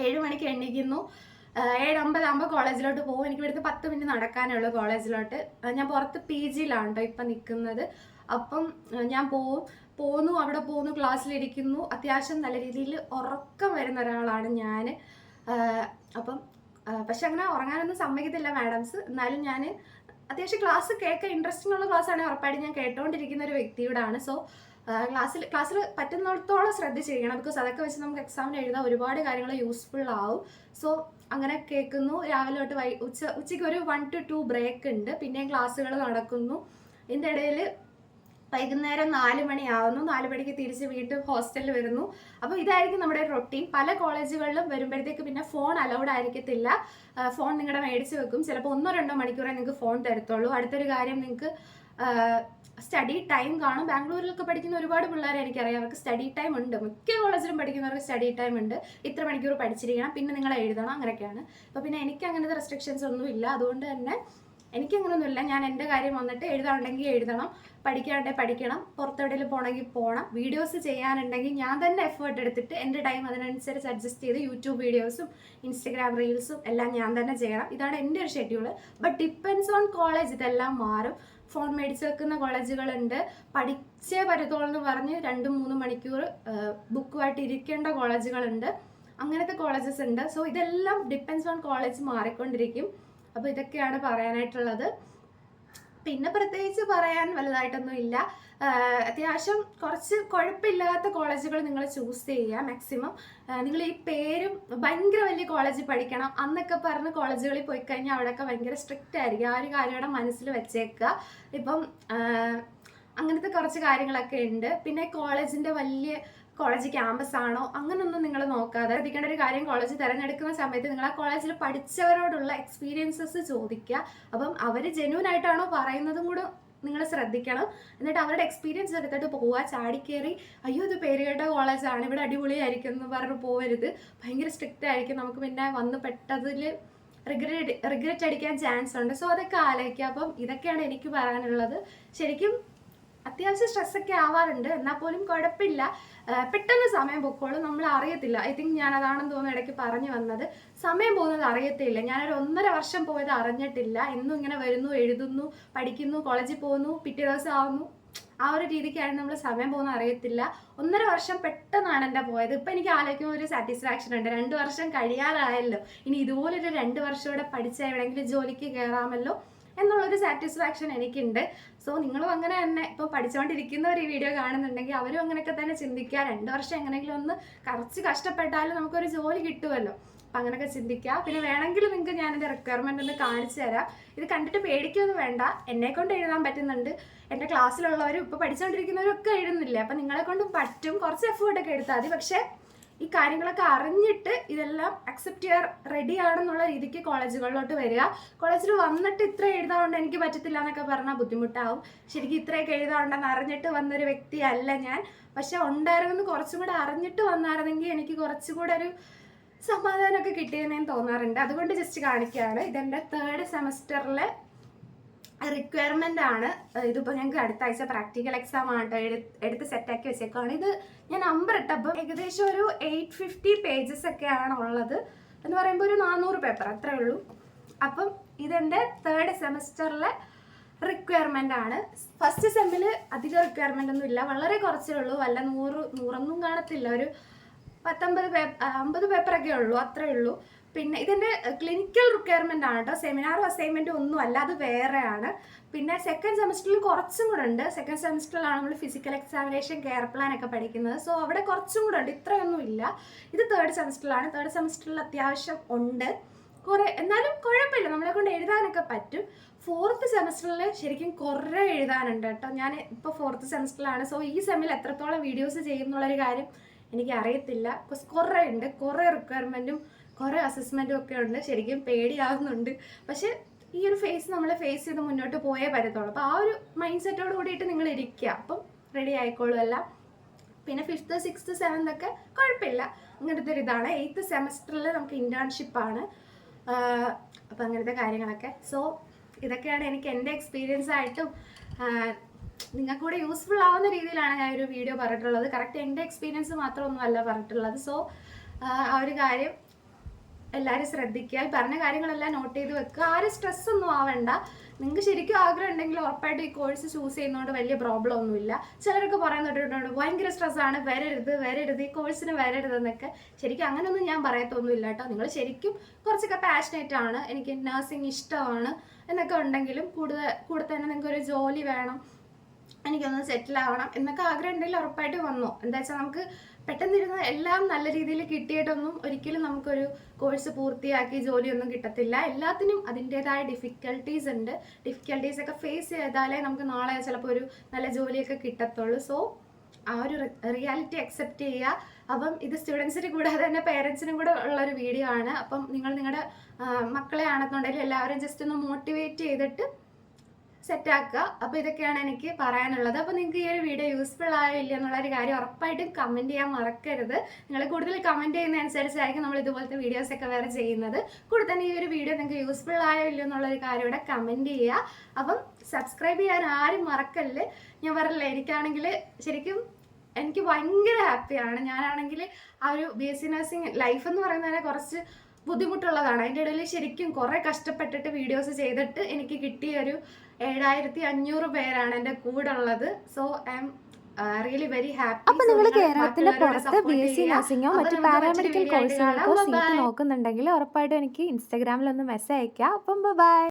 ഏഴ് മണിക്ക് എണ്ണിക്കുന്നു ഏഴമ്പതാകുമ്പോൾ കോളേജിലോട്ട് പോകും. എനിക്ക് ഇവിടുത്തെ പത്ത് മിനിറ്റ് നടക്കാനേ ഉള്ളൂ കോളേജിലോട്ട് ഞാൻ പുറത്ത് പി ജിയിലാണ് കേട്ടോ ഇപ്പം നിൽക്കുന്നത്. അപ്പം ഞാൻ പോവും. പോന്നു അവിടെ പോന്നു ക്ലാസ്സിലിരിക്കുന്നു. അത്യാവശ്യം നല്ല രീതിയിൽ ഉറക്കം വരുന്ന ഒരാളാണ് ഞാൻ. അപ്പം പക്ഷെ അങ്ങനെ ഉറങ്ങാനൊന്നും സമ്മതിക്കത്തില്ല മാഡംസ്. എന്നാലും ഞാൻ അത്യാവശ്യം ക്ലാസ് കേൾക്കാൻ ഇൻട്രസ്റ്റിംഗ് ഉള്ള ക്ലാസ് ആണെങ്കിൽ ഉറപ്പായിട്ട് ഞാൻ കേട്ടുകൊണ്ടിരിക്കുന്ന ഒരു വ്യക്തിയോടാണ്. സോ ക്ലാസ്സിൽ ക്ലാസ്സിൽ പറ്റുന്നിടത്തോളം ശ്രദ്ധിച്ച് ചെയ്യണം ബിക്കോസ് അതൊക്കെ വെച്ച് നമുക്ക് എക്സാമിന് എഴുതാൻ ഒരുപാട് കാര്യങ്ങൾ യൂസ്ഫുൾ ആവും. സോ അങ്ങനെ കേൾക്കുന്നു. രാവിലെ തൊട്ട് വൈ ഉച്ച ഉച്ചയ്ക്ക് ഒരു വൺ ടു ടു ബ്രേക്ക് ഉണ്ട്. പിന്നെയും ക്ലാസ്സുകൾ നടക്കുന്നു. ഇതിന്റെ ഇടയിൽ വൈകുന്നേരം നാല് മണിയാവുന്നു. നാല് മണിക്ക് തിരിച്ച് വീട്ടിൽ ഹോസ്റ്റലിൽ വരുന്നു. അപ്പോൾ ഇതായിരിക്കും നമ്മുടെ റൊട്ടീൻ പല കോളേജുകളിലും വരുമ്പോഴത്തേക്ക് പിന്നെ ഫോൺ അലൗഡ് ആയിരിക്കത്തില്ല. ഫോൺ നിങ്ങളുടെ മേടിച്ച് വെക്കും. ചിലപ്പോൾ ഒന്നോ രണ്ടോ മണിക്കൂറേ നിങ്ങൾക്ക് ഫോൺ തരത്തുള്ളൂ. അടുത്തൊരു കാര്യം നിങ്ങൾക്ക് സ്റ്റഡി ടൈം കാണും. ബാംഗ്ലൂരിലൊക്കെ പഠിക്കുന്ന ഒരുപാട് പിള്ളേരെ എനിക്കറിയാം. അവർക്ക് സ്റ്റഡി ടൈം ഉണ്ട്. മിക്ക കോളേജിലും പഠിക്കുന്നവർക്ക് സ്റ്റഡി ടൈം ഉണ്ട്. ഇത്ര മണിക്കൂർ പഠിച്ചിരിക്കണം. പിന്നെ നിങ്ങൾ എഴുതണം. അങ്ങനെയൊക്കെയാണ്. അപ്പോൾ പിന്നെ എനിക്ക് അങ്ങനത്തെ റെസ്ട്രിക്ഷൻസ് ഒന്നും ഇല്ല അതുകൊണ്ട് തന്നെ എനിക്കങ്ങനൊന്നുമില്ല. ഞാൻ എന്റെ കാര്യം വന്നിട്ട് എഴുതാനുണ്ടെങ്കിൽ എഴുതണം പഠിക്കാനുണ്ടെങ്കിൽ പഠിക്കണം പുറത്തെവിടെയെങ്കിലും പോകണമെങ്കിൽ പോകണം വീഡിയോസ് ചെയ്യാനുണ്ടെങ്കിൽ ഞാൻ തന്നെ എഫേർട്ട് എടുത്തിട്ട് എന്റെ ടൈം അതിനനുസരിച്ച് അഡ്ജസ്റ്റ് ചെയ്ത് യൂട്യൂബ് വീഡിയോസും ഇൻസ്റ്റഗ്രാം റീൽസും എല്ലാം ഞാൻ തന്നെ ചെയ്യണം. ഇതാണ് എന്റെ ഒരു schedule but depends on college ഇതെല്ലാം മാറും. ഫോൺ മേടിച്ച് വെക്കുന്ന കോളേജുകളുണ്ട് പഠിച്ചേ പറ്റത്തുള്ളൂ എന്ന് പറഞ്ഞ് രണ്ടും മൂന്ന് മണിക്കൂർ ബുക്കുമായിട്ട് ഇരിക്കേണ്ട കോളേജുകളുണ്ട് അങ്ങനത്തെ കോളേജസ് ഉണ്ട്. സോ ഇതെല്ലാം ഡിപ്പെൻസ് ഓൺ കോളേജ് മാറിക്കൊണ്ടിരിക്കും. അപ്പോൾ ഇതൊക്കെയാണ് പറയാനായിട്ടുള്ളത്. പിന്നെ പ്രത്യേകിച്ച് പറയാൻ വലുതായിട്ടൊന്നും ഇല്ല. അത്യാവശ്യം കുറച്ച് കുഴപ്പമില്ലാത്ത കോളേജുകൾ നിങ്ങൾ ചൂസ് ചെയ്യുക മാക്സിമം. നിങ്ങൾ ഈ പേരും ഭയങ്കര വലിയ കോളേജിൽ പഠിക്കണം അന്നൊക്കെ പറഞ്ഞ് കോളേജുകളിൽ പോയി കഴിഞ്ഞാൽ അവിടെയൊക്കെ ഭയങ്കര സ്ട്രിക്റ്റ് ആയിരിക്കും. ആ ഒരു കാര്യം ഇവിടെ മനസ്സിൽ വെച്ചേക്കുക. ഇപ്പം അങ്ങനത്തെ കുറച്ച് കാര്യങ്ങളൊക്കെ ഉണ്ട്. പിന്നെ കോളേജിന്റെ വലിയ കോളേജ് ക്യാമ്പസ് ആണോ? അങ്ങനൊന്നും നിങ്ങൾ നോക്കാതെ ശ്രദ്ധിക്കേണ്ട ഒരു കാര്യം കോളേജ് തിരഞ്ഞെടുക്കുന്ന സമയത്ത് നിങ്ങൾ ആ കോളേജിൽ പഠിച്ചവരോടുള്ള എക്സ്പീരിയൻസസ് ചോദിക്കുക. അപ്പം അവർ ജെന്യൂൻ ആയിട്ടാണോ പറയുന്നതും കൂടെ നിങ്ങൾ ശ്രദ്ധിക്കണം. എന്നിട്ട് അവരുടെ എക്സ്പീരിയൻസ് എടുത്തിട്ട് പോവുക. ചാടിക്കേറി അയ്യോ ഇത് പേര് കേട്ട കോളേജാണ് ഇവിടെ അടിപൊളിയായിരിക്കും എന്ന് പറഞ്ഞ് പോവരുത്. ഭയങ്കര സ്ട്രിക്റ്റ് ആയിരിക്കും. നമുക്ക് പിന്നെ വന്ന് പെട്ടതിൽ റിഗ്രറ്റ് റിഗ്രറ്റ് അടിക്കാൻ ചാൻസ് ഉണ്ട്. സോ അതൊക്കെ ആലോചിക്കുക. അപ്പം ഇതൊക്കെയാണ് എനിക്ക് പറയാനുള്ളത്. ശരിക്കും അത്യാവശ്യം സ്ട്രെസ്സൊക്കെ ആവാറുണ്ട്. എന്നാൽ പോലും കുഴപ്പമില്ല. പെട്ടെന്ന് സമയം പൊക്കോളും. നമ്മൾ അറിയത്തില്ല. ഐ തിങ്ക് ഞാൻ അതാണെന്ന് തോന്നുന്നു ഇടയ്ക്ക് പറഞ്ഞു വന്നത്. സമയം പോകുന്നത് അറിയത്തില്ല. ഞാനൊരു ഒന്നര വർഷം പോയത് അറിഞ്ഞിട്ടില്ല. എന്നും ഇങ്ങനെ വരുന്നു എഴുതുന്നു പഠിക്കുന്നു കോളേജിൽ പോകുന്നു പിറ്റേ ദിവസം ആവുന്നു. ആ ഒരു രീതിക്കാണ് നമ്മൾ സമയം പോകുന്നത് അറിയത്തില്ല. ഒന്നര വർഷം പെട്ടെന്നാണ് എന്റെ പോയത്. ഇപ്പം എനിക്ക് ആലോചിക്കുമ്പോൾ ഒരു സാറ്റിസ്ഫാക്ഷൻ ഉണ്ട്. രണ്ട് വർഷം കഴിയാതായല്ലോ ഇനി ഇതുപോലൊരു രണ്ട് വർഷം കൂടെ പഠിച്ചാൽ എവിടെയെങ്കിലും ജോലിക്ക് കയറാമല്ലോ. എന്നുള്ളൊരു സാറ്റിസ്ഫാക്ഷൻ എനിക്കുണ്ട്. സോ നിങ്ങളും അങ്ങനെ തന്നെ ഇപ്പോൾ പഠിച്ചുകൊണ്ടിരിക്കുന്നവർ ഈ വീഡിയോ കാണുന്നുണ്ടെങ്കിൽ അവരും അങ്ങനെയൊക്കെ തന്നെ ചിന്തിക്കുക. രണ്ട് വർഷം എങ്ങനെയെങ്കിലും ഒന്ന് കുറച്ച് കഷ്ടപ്പെട്ടാലും നമുക്കൊരു ജോലി കിട്ടുമല്ലോ. അപ്പം അങ്ങനെയൊക്കെ ചിന്തിക്കുക. പിന്നെ വേണമെങ്കിൽ നിങ്ങൾക്ക് ഞാനെന്റെ റിക്വയർമെന്റ് ഒന്ന് കാണിച്ചു തരാം. ഇത് കണ്ടിട്ട് പേടിക്കൊന്നും വേണ്ട. എന്നെ കൊണ്ട് എഴുതാൻ പറ്റുന്നുണ്ട്. എന്റെ ക്ലാസ്സിലുള്ളവരും ഇപ്പോൾ പഠിച്ചുകൊണ്ടിരിക്കുന്നവരും ഒക്കെ എഴുതുന്നില്ല? അപ്പം നിങ്ങളെ കൊണ്ടും പറ്റും. കുറച്ച് എഫേർട്ടൊക്കെ എടുത്താൽ മതി. പക്ഷേ ഈ കാര്യങ്ങളൊക്കെ അറിഞ്ഞിട്ട് ഇതെല്ലാം അക്സെപ്റ്റ് ചെയ്യാൻ റെഡി ആണെന്നുള്ള രീതിക്ക് കോളേജുകളിലോട്ട് വരിക. കോളേജിൽ വന്നിട്ട് ഇത്ര എഴുതാറുണ്ട് എനിക്ക് പറ്റത്തില്ല എന്നൊക്കെ പറഞ്ഞാൽ ബുദ്ധിമുട്ടാവും. ശരിക്കും ഇത്രയൊക്കെ എഴുതാറുണ്ടെന്ന് അറിഞ്ഞിട്ട് വന്നൊരു വ്യക്തിയല്ല ഞാൻ. പക്ഷെ ഉണ്ടായിരുന്നെന്ന് കുറച്ചും കൂടെ അറിഞ്ഞിട്ട് വന്നായിരുന്നെങ്കിൽ എനിക്ക് കുറച്ചുകൂടെ ഒരു സമാധാനമൊക്കെ കിട്ടിയെന്ന് തോന്നാറുണ്ട്. അതുകൊണ്ട് ജസ്റ്റ് കാണിക്കുകയാണ്. ഇതെന്റെ തേർഡ് സെമസ്റ്ററിലെ റിക്വയർമെന്റ് ആണ്. ഇതിപ്പോൾ ഞങ്ങൾക്ക് അടുത്ത ആഴ്ച പ്രാക്ടിക്കൽ എക്സാം ആണ് എടുത്ത് സെറ്റാക്കി വെച്ചേക്കാണ് ഇത് ഞാൻ നമ്പർ ഇട്ടപ്പോൾ ഏകദേശം ഒരു എയ്റ്റ് ഫിഫ്റ്റി പേജസ് ഒക്കെയാണ് ഉള്ളത്. എന്ന് പറയുമ്പോൾ ഒരു നാനൂറ് പേപ്പർ അത്രേ ഉള്ളൂ. അപ്പം ഇതെന്റെ തേർഡ് സെമസ്റ്ററിലെ റിക്വയർമെന്റ് ആണ്. ഫസ്റ്റ് സെമ്മിൽ അധികം റിക്വയർമെന്റ് ഒന്നും ഇല്ല. വളരെ കുറച്ചേ ഉള്ളൂ. വല്ല നൂറ് നൂറൊന്നും കാണത്തില്ല. ഒരു പത്തൊമ്പത് പേപ്പർ അമ്പത് പേപ്പറൊക്കെ ഉള്ളൂ. അത്രേ ഉള്ളൂ. പിന്നെ ഇതിന്റെ ക്ലിനിക്കൽ റിക്വയർമെന്റ് ആണ് കേട്ടോ സെമിനാറും അസൈൻമെന്റും ഒന്നും അല്ല അത് വേറെയാണ്. പിന്നെ സെക്കൻഡ് സെമസ്റ്ററിൽ കുറച്ചും കൂടെ ഉണ്ട്. സെക്കൻഡ് സെമസ്റ്ററിലാണ് നമ്മൾ ഫിസിക്കൽ എക്സാമിനേഷൻ കെയർ പ്ലാൻ ഒക്കെ പഠിക്കുന്നത്. സോ അവിടെ കുറച്ചും കൂടെ ഉണ്ട്. ഇത്രയൊന്നും ഇല്ല. ഇത് തേർഡ് സെമസ്റ്ററിലാണ് തേർഡ് സെമസ്റ്ററിൽ അത്യാവശ്യം ഉണ്ട്. കുറേ എന്നാലും കുഴപ്പമില്ല. നമ്മളെ കൊണ്ട് എഴുതാനൊക്കെ പറ്റും. ഫോർത്ത് സെമസ്റ്ററിൽ ശരിക്കും കുറേ എഴുതാനുണ്ട് കേട്ടോ ഞാൻ ഇപ്പോൾ ഫോർത്ത് സെമസ്റ്ററിലാണ് സോ ഈ സെമിൽ എത്രത്തോളം വീഡിയോസ് ചെയ്യുന്നുള്ളൊരു കാര്യം എനിക്ക് അറിയത്തില്ല ബിക്കോസ് കുറേ ഉണ്ട്. കുറേ റിക്വയർമെന്റും കുറേ അസസ്മെന്റും ഒക്കെ ഉണ്ട്. ശരിക്കും പേടിയാവുന്നുണ്ട്. പക്ഷെ ഈ ഒരു ഫേസ് നമ്മൾ ഫേസ് ചെയ്ത് മുന്നോട്ട് പോയേ പറ്റത്തുള്ളൂ. അപ്പോൾ ആ ഒരു മൈൻഡ് സെറ്റോട് കൂടിയിട്ട് നിങ്ങൾ ഇരിക്കുക. അപ്പം റെഡി ആയിക്കോളും എല്ലാം. പിന്നെ ഫിഫ്ത്ത് സിക്സ്ത്ത് സെവൻത്ത് ഒക്കെ കുഴപ്പമില്ല. അങ്ങനത്തെ ഒരു ഇതാണ്. എയ്ത്ത് സെമസ്റ്ററിൽ നമുക്ക് ഇന്റേൺഷിപ്പാണ് അപ്പോൾ അങ്ങനത്തെ കാര്യങ്ങളൊക്കെ. സോ ഇതൊക്കെയാണ് എനിക്ക് എന്റെ എക്സ്പീരിയൻസ് ആയിട്ടും നിങ്ങൾക്ക് കൂടെ യൂസ്ഫുൾ ആവുന്ന രീതിയിലാണ് ഞാൻ ഒരു വീഡിയോ പറഞ്ഞിട്ടുള്ളത്. കറക്റ്റ് എന്റെ എക്സ്പീരിയൻസ് മാത്രമൊന്നും അല്ല പറഞ്ഞിട്ടുള്ളത് സോ ആ ഒരു കാര്യം എല്ലാവരും ശ്രദ്ധിക്കുക. ഈ പറഞ്ഞ കാര്യങ്ങളെല്ലാം നോട്ട് ചെയ്ത് വെക്കുക. ആരും സ്ട്രെസ് ഒന്നും ആവണ്ട. നിങ്ങൾക്ക് ശരിക്കും ആഗ്രഹം ഉണ്ടെങ്കിൽ ഉറപ്പായിട്ട് ഈ കോഴ്സ് ചൂസ് ചെയ്യുന്നതുകൊണ്ട് വലിയ പ്രോബ്ലം ഒന്നുമില്ല. ചിലർക്ക് പറയാൻ തൊട്ടിട്ടുണ്ട് ഭയങ്കര സ്ട്രെസ്സാണ് വരരുത് വരരുത് ഈ കോഴ്സിന് വരരുത് എന്നൊക്കെ ശരിക്കും അങ്ങനെയൊന്നും ഞാൻ പറയത്തൊന്നുമില്ല കേട്ടോ. നിങ്ങൾ ശരിക്കും കുറച്ചൊക്കെ പാഷനേറ്റ് ആണ് എനിക്ക് നഴ്സിംഗ് ഇഷ്ടമാണ് എന്നൊക്കെ ഉണ്ടെങ്കിലും കൂടുതൽ കൂടെ തന്നെ നിങ്ങൾക്ക് ഒരു ജോലി വേണം എനിക്കൊന്ന് സെറ്റിൽ ആവണം എന്നൊക്കെ ആഗ്രഹം ഉണ്ടെങ്കിൽ ഉറപ്പായിട്ട് വന്നു. എന്താ വെച്ചാൽ നമുക്ക് പെട്ടെന്നിരുന്ന് എല്ലാം നല്ല രീതിയിൽ കിട്ടിയിട്ടൊന്നും ഒരിക്കലും നമുക്കൊരു കോഴ്സ് പൂർത്തിയാക്കി ജോലിയൊന്നും കിട്ടത്തില്ല. എല്ലാത്തിനും അതിന്റെതായ ഡിഫിക്കൽട്ടീസ് ഉണ്ട്. ഡിഫിക്കൽട്ടീസ് ഒക്കെ ഫേസ് ചെയ്താലേ നമുക്ക് നാളെ ചിലപ്പോൾ ഒരു നല്ല ജോലിയൊക്കെ കിട്ടത്തുള്ളൂ. സോ ആ ഒരു റിയാലിറ്റി അക്സെപ്റ്റ് ചെയ്യുക. അപ്പം ഇത് സ്റ്റുഡൻസിന് കൂടാതെ തന്നെ പേരൻസിനും കൂടെ ഉള്ള ഒരു വീഡിയോ ആണ്. അപ്പം നിങ്ങൾ നിങ്ങളുടെ മക്കളെ ആണെന്നുണ്ടെങ്കിൽ എല്ലാവരും ജസ്റ്റ് ഒന്ന് മോട്ടിവേറ്റ് ചെയ്തിട്ട് സെറ്റാക്കുക. അപ്പോൾ ഇതൊക്കെയാണ് എനിക്ക് പറയാനുള്ളത്. അപ്പോൾ നിങ്ങൾക്ക് ഈ ഒരു വീഡിയോ യൂസ്ഫുൾ ആയോ ഇല്ല എന്നുള്ളൊരു കാര്യം ഉറപ്പായിട്ടും കമന്റ് ചെയ്യാൻ മറക്കരുത്. നിങ്ങൾ കൂടുതൽ കമന്റ് ചെയ്യുന്ന അനുസരിച്ചായിരിക്കും നമ്മൾ ഇതുപോലത്തെ വീഡിയോസ് ഒക്കെ വേറെ ചെയ്യുന്നത്. കൂടെ തന്നെ ഈ ഒരു വീഡിയോ നിങ്ങൾക്ക് യൂസ്ഫുൾ ആയോ എന്നുള്ള എന്നുള്ളൊരു കാര്യം ഇവിടെ കമന്റ് ചെയ്യുക. അപ്പം സബ്സ്ക്രൈബ് ചെയ്യാൻ ആരും മറക്കല്ല്? ഞാൻ പറഞ്ഞില്ല എനിക്കാണെങ്കിൽ ശരിക്കും എനിക്ക് ഭയങ്കര ഹാപ്പിയാണ് ഞാനാണെങ്കിൽ ആ ഒരു B S C nursing life എന്ന് പറയുന്നതിനെ കുറച്ച് ബുദ്ധിമുട്ടുള്ളതാണ്. അതിന്റെ ഇടയിൽ ശരിക്കും കുറേ കഷ്ടപ്പെട്ടിട്ട് വീഡിയോസ് ചെയ്തിട്ട് എനിക്ക് കിട്ടിയ ഒരു ഏഴായിരത്തി അഞ്ഞൂറ് പേരാണ് എന്റെ കൂടെ ഉള്ളത് so I'm really very happy അപ്പൊ നിങ്ങൾ കേരളത്തിന്റെ പുറത്ത് ബി എസ് സി നഴ്സിംഗോ മറ്റു പാരാമെഡിക്കൽ കോഴ്സുകൾക്കോ സീറ്റ് നോക്കുന്നുണ്ടെങ്കിൽ ഉറപ്പായിട്ടും എനിക്ക് ഇൻസ്റ്റാഗ്രാമിൽ ഒന്ന് മെസ്സേജ് അയക്കാം അപ്പം ബൈ